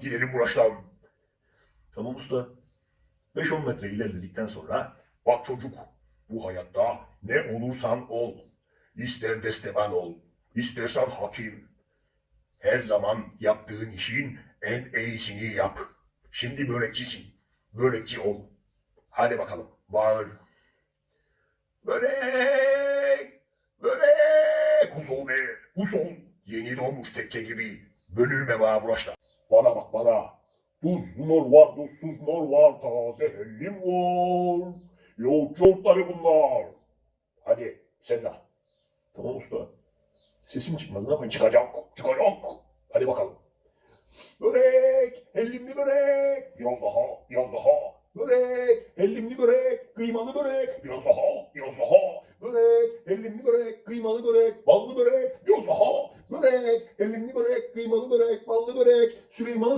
gidelim uğraşalım. Tamam usta. 5-10 metre ilerledikten sonra bak çocuk bu hayatta ne olursan ol. İster desteban ol, istersen hakim. Her zaman yaptığın işin en iyisini yap. Şimdi börekçisin. Börekçi ol. Hadi bakalım bağır. Börek! Börek! Usul be! Usul! Yeni doğmuş tekke gibi. Bölünme bana bulaşta. Bana bak bana. Tuzlu nor var, tuzsuz nor var, taze hellim var. Yolcu otları bunlar. Hadi sen de. Tamam usta. Sesim çıkmaz ne yapayım? Çıkacak, çıkacak. Hadi bakalım. Börek, hellimli börek. Biraz daha, biraz daha. Börek, hellimli börek, kıymalı börek. Biraz daha, biraz daha. Börek, hellimli börek, kıymalı börek, ballı börek. Biraz daha. Börek, hellimli börek, kıymalı börek, ballı börek. Süleyman'ın